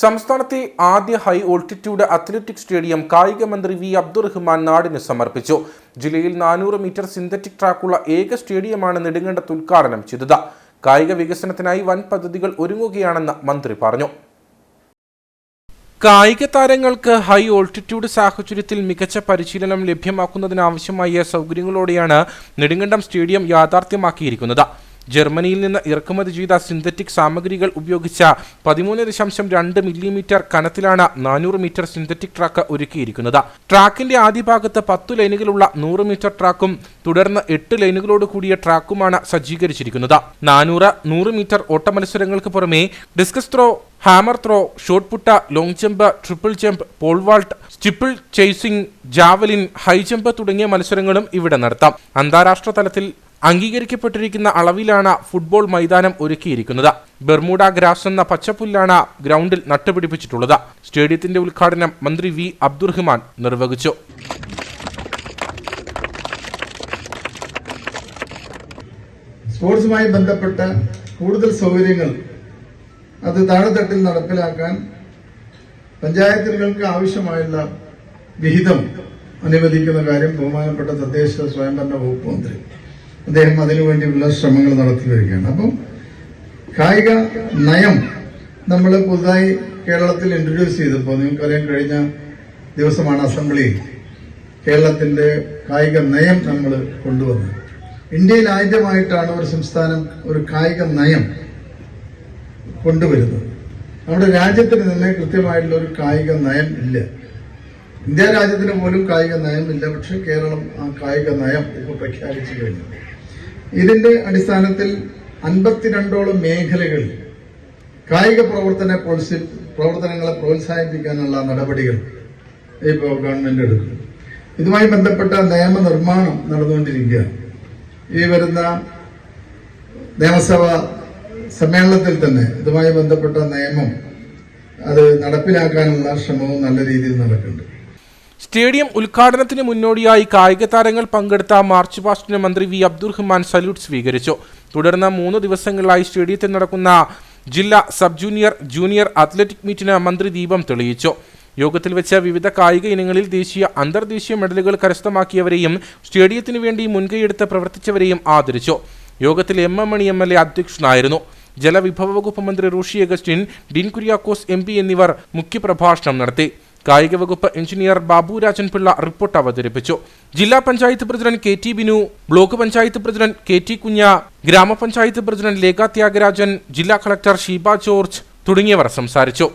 സംസ്ഥാനത്തെ ആദ്യ high altitude athletic stadium കായിക മന്ത്രി വി അബ്ദുറഹ്മാൻ നാടിന് സമർപ്പിച്ചു. ജില്ലയിൽ നാനൂറ് മീറ്റർ സിന്തറ്റിക് ട്രാക്കുള്ള ഏക സ്റ്റേഡിയമാണ് നെടുങ്കണ്ടത്ത് ഉദ്ഘാടനം ചെയ്തത്. കായിക വികസനത്തിനായി വൻ പദ്ധതികൾ ഒരുങ്ങുകയാണെന്ന് മന്ത്രി പറഞ്ഞു. കായിക താരങ്ങൾക്ക് ഹൈ ഓൾട്ടിറ്റ്യൂഡ് സാഹചര്യത്തിൽ മികച്ച പരിശീലനം ലഭ്യമാക്കുന്നതിനാവശ്യമായ സൗകര്യങ്ങളോടെയാണ് നെടുങ്കണ്ടം സ്റ്റേഡിയം യാഥാർത്ഥ്യമാക്കിയിരിക്കുന്നത്. ജർമ്മനിയിൽ നിന്ന് ഇറക്കുമതി ചെയ്ത സിന്തറ്റിക് സാമഗ്രികൾ ഉപയോഗിച്ച പതിമൂന്ന് ദശാംശം രണ്ട് മില്ലിമീറ്റർ കനത്തിലാണ് നാനൂറ് മീറ്റർ സിന്തറ്റിക് ട്രാക്ക് ഒരുക്കിയിരിക്കുന്നത്. ട്രാക്കിന്റെ ആദ്യ ഭാഗത്ത് പത്തു ലൈനുകളുള്ള നൂറ് മീറ്റർ ട്രാക്കും തുടർന്ന് എട്ട് ലൈനുകളോട് കൂടിയ ട്രാക്കുമാണ് സജ്ജീകരിച്ചിരിക്കുന്നത്. നാനൂറ് നൂറ് മീറ്റർ ഓട്ട മത്സരങ്ങൾക്ക് പുറമെ discus throw hammer throw shot put long jump triple jump pole vault steeple chasing javelin high jump തുടങ്ങിയ മത്സരങ്ങളും ഇവിടെ നടത്താം. അന്താരാഷ്ട്ര തലത്തിൽ അംഗീകരിക്കപ്പെട്ടിരിക്കുന്ന അളവിലാണ് ഫുട്ബോൾ മൈതാനം ഒരുക്കിയിരിക്കുന്നത്. ബെർമൂഡ ഗ്രാസ് എന്ന പച്ചപ്പുല്ലാണ് ഗ്രൗണ്ടിൽ നട്ടുപിടിപ്പിച്ചിട്ടുള്ളത്. സ്റ്റേഡിയത്തിന്റെ ഉദ്ഘാടനം മന്ത്രി വി. അബ്ദുറഹ്മാൻ നിർവഹിച്ചു. സ്പോർട്സുമായി ബന്ധപ്പെട്ട കൂടുതൽ സൗകര്യങ്ങൾ അത് താഴെത്തട്ടിൽ നടപ്പിലാക്കാൻ പഞ്ചായത്തുകൾക്ക് ആവശ്യമായുള്ള വിഹിതം അനുവദിക്കുന്ന കാര്യം ബഹുമാനപ്പെട്ട തദ്ദേശ സ്വയംഭരണ വകുപ്പ് മന്ത്രി അദ്ദേഹം അതിനുവേണ്ടിയുള്ള ശ്രമങ്ങൾ നടത്തി വരികയാണ് അപ്പം കായിക നയം നമ്മൾ പുതുതായി കേരളത്തിൽ ഇൻട്രൊഡ്യൂസ് ചെയ്തപ്പോൾ നിങ്ങൾക്കറിയാൻ കഴിഞ്ഞ ദിവസമാണ് അസംബ്ലിയിൽ കേരളത്തിന്റെ കായിക നയം നമ്മൾ കൊണ്ടുവന്നത്. ഇന്ത്യയിൽ ആദ്യമായിട്ടാണ് ഒരു സംസ്ഥാനം ഒരു കായിക നയം കൊണ്ടുവരുന്നത്. നമ്മുടെ രാജ്യത്തിന് തന്നെ കൃത്യമായിട്ടുള്ള ഒരു കായിക നയം ഇല്ല. ഇന്ത്യ രാജ്യത്തിന് പോലും കായിക നയം ഇല്ല. പക്ഷെ കേരളം ആ കായിക നയം ഇപ്പോൾ പ്രഖ്യാപിച്ചു കഴിഞ്ഞു. ഇതിന്റെ അടിസ്ഥാനത്തിൽ അൻപത്തിരണ്ടോളം മേഖലകളിൽ കായിക പ്രവർത്തന പ്രവർത്തനങ്ങളെ പ്രോത്സാഹിപ്പിക്കാനുള്ള നടപടികൾ ഇപ്പോൾ ഗവൺമെന്റ് എടുക്കുന്നു. ഇതുമായി ബന്ധപ്പെട്ട നിയമനിർമ്മാണം നടന്നുകൊണ്ടിരിക്കുകയാണ്. ഈ വരുന്ന നിയമസഭ സമ്മേളനത്തിൽ തന്നെ ഇതുമായി ബന്ധപ്പെട്ട നിയമം അത് നടപ്പിലാക്കാനുള്ള ശ്രമവും നല്ല രീതിയിൽ നടക്കുന്നുണ്ട്. സ്റ്റേഡിയം ഉദ്ഘാടനത്തിന് മുന്നോടിയായി കായിക താരങ്ങൾ പങ്കെടുത്ത മാർച്ച് പാസ്റ്റിന് മന്ത്രി വി അബ്ദുറഹ്മാൻ സല്യൂട്ട് സ്വീകരിച്ചു. തുടർന്ന് മൂന്ന് ദിവസങ്ങളിലായി സ്റ്റേഡിയത്തിൽ നടക്കുന്ന ജില്ലാ സബ് ജൂനിയർ ജൂനിയർ അത്ലറ്റിക് മീറ്റിന് മന്ത്രി ദീപം തെളിയിച്ചു. യോഗത്തിൽ വെച്ച് വിവിധ കായിക ഇനങ്ങളിൽ ദേശീയ അന്തർദേശീയ മെഡലുകൾ കരസ്ഥമാക്കിയവരെയും സ്റ്റേഡിയത്തിനു വേണ്ടി മുൻകൈയെടുത്ത് പ്രവർത്തിച്ചവരെയും ആദരിച്ചു. യോഗത്തിൽ M M Mani M L A അധ്യക്ഷനായിരുന്നു. ജലവിഭവ വകുപ്പ് മന്ത്രി റൂഷി അഗസ്റ്റിൻ ഡിൻ കുര്യാക്കോസ് എം പി എന്നിവർ മുഖ്യപ്രഭാഷണം നടത്തി. കായിക വകുപ്പ് എഞ്ചിനീയർ ബാബുരാജൻ പിള്ള റിപ്പോർട്ട് അവതരിപ്പിച്ചു. ജില്ലാ panchayat president K T Binu block panchayat president K T കുഞ്ഞ ഗ്രാമപഞ്ചായത്ത് പ്രസിഡന്റ് ലേഖ ത്യാഗരാജൻ ജില്ലാ കളക്ടർ ഷീബ ജോർജ് തുടങ്ങിയവർ സംസാരിച്ചു.